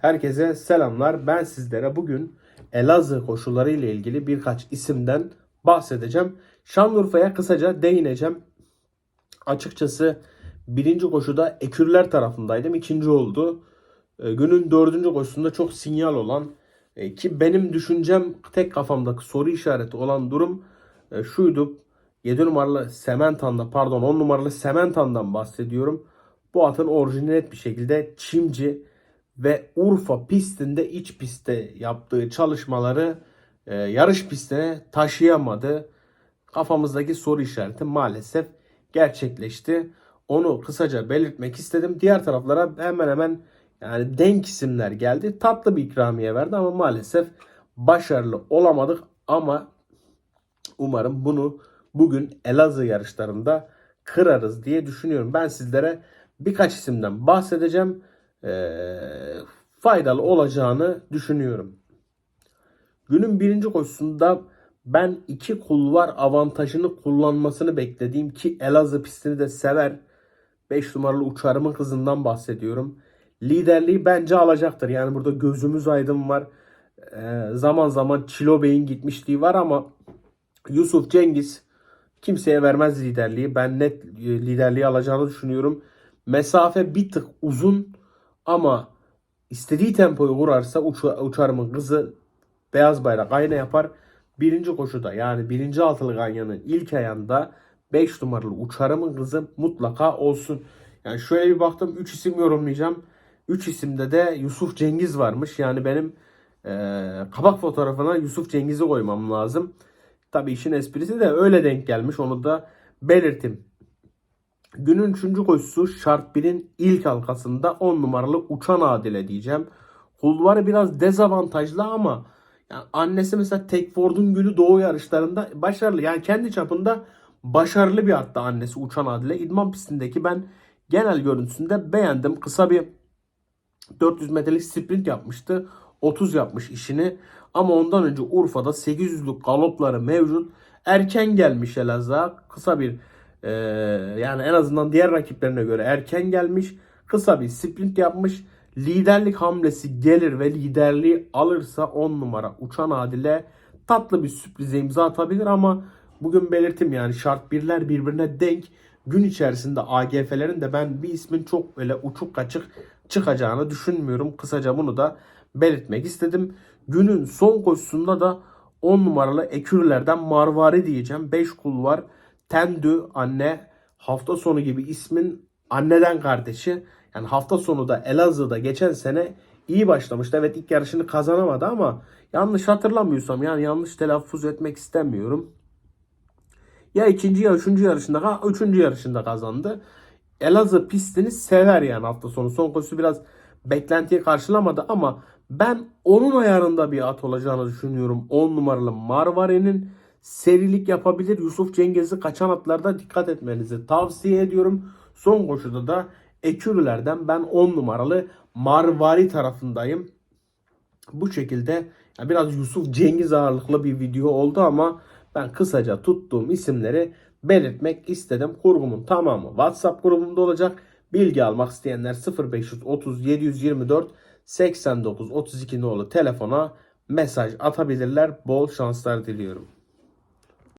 Herkese selamlar. Ben sizlere bugün Elazığ koşuları ile ilgili birkaç isimden bahsedeceğim. Şanlıurfa'ya kısaca değineceğim. Açıkçası birinci koşuda Ekürler tarafındaydım. İkinci oldu. Ee, Günün dördüncü koşusunda çok sinyal olan e, ki benim düşüncem tek kafamdaki soru işareti olan durum e, şuydu. 7 numaralı Sementan'da pardon 10 numaralı Sementan'dan bahsediyorum. Bu atın orijinal net bir şekilde Çimci ve Urfa pistinde iç pistte yaptığı çalışmaları e, yarış pistine taşıyamadı. Kafamızdaki soru işareti maalesef gerçekleşti. Onu kısaca belirtmek istedim. Diğer taraflara hemen hemen yani denk isimler geldi. Tatlı bir ikramiye verdi ama maalesef başarılı olamadık. Ama umarım bunu bugün Elazığ yarışlarında kırarız diye düşünüyorum. Ben sizlere birkaç isimden bahsedeceğim. Ee, faydalı olacağını düşünüyorum. Günün birinci koşusunda ben iki kulvar avantajını kullanmasını beklediğim ki Elazığ pistini de sever. 5 numaralı uçarımın kızından bahsediyorum. Liderliği bence alacaktır. Yani burada gözümüz aydın var. Ee, zaman zaman Çilo Bey'in gitmişliği var ama Yusuf Cengiz kimseye vermez liderliği. Ben net e, liderliği alacağını düşünüyorum. Mesafe bir tık uzun ama istediği tempoyu vurarsa uça, uçarımın kızı beyaz bayrak aynı yapar. Birinci koşuda yani birinci altılı ganyanın ilk ayağında 5 numaralı uçarımın kızı mutlaka olsun. Yani şöyle bir baktım 3 isim yorumlayacağım. 3 isimde de Yusuf Cengiz varmış. Yani benim e, kabak fotoğrafına Yusuf Cengiz'i koymam lazım. Tabii işin esprisi de öyle denk gelmiş. Onu da belirtim. Günün 3. koşusu şart 1'in ilk halkasında 10 numaralı Uçan Adile diyeceğim. Kulvarı biraz dezavantajlı ama yani annesi mesela Tekford'un gülü doğu yarışlarında başarılı. Yani kendi çapında başarılı bir hatta annesi Uçan Adile. İdman pistindeki ben genel görüntüsünde beğendim. Kısa bir 400 metrelik sprint yapmıştı. 30 yapmış işini. Ama ondan önce Urfa'da 800'lük galopları mevcut. Erken gelmiş Elazığ'a. Kısa bir e, yani en azından diğer rakiplerine göre erken gelmiş. Kısa bir sprint yapmış. Liderlik hamlesi gelir ve liderliği alırsa 10 numara Uçan Adile tatlı bir sürprize imza atabilir ama bugün belirtim yani şart birler birbirine denk. Gün içerisinde AGF'lerin de ben bir ismin çok böyle uçuk kaçık çıkacağını düşünmüyorum. Kısaca bunu da belirtmek istedim. Günün son koşusunda da 10 numaralı ekürlerden Marvari diyeceğim. 5 kul var. Tendü anne hafta sonu gibi ismin anneden kardeşi. Yani hafta sonu da Elazığ'da geçen sene iyi başlamıştı. Evet ilk yarışını kazanamadı ama yanlış hatırlamıyorsam yani yanlış telaffuz etmek istemiyorum. Ya ikinci ya üçüncü yarışında üçüncü yarışında kazandı. Elazığ pistini sever yani hafta sonu. Son koşusu biraz beklentiye karşılamadı ama ben onun ayarında bir at olacağını düşünüyorum. 10 numaralı Marvare'nin serilik yapabilir. Yusuf Cengiz'i kaçan atlarda dikkat etmenizi tavsiye ediyorum. Son koşuda da Ekürülerden ben 10 numaralı Marvari tarafındayım. Bu şekilde yani biraz Yusuf Cengiz ağırlıklı bir video oldu ama ben kısaca tuttuğum isimleri belirtmek istedim. Kurgumun tamamı WhatsApp grubumda olacak. Bilgi almak isteyenler 0530 724 89 32 nolu telefona mesaj atabilirler. Bol şanslar diliyorum.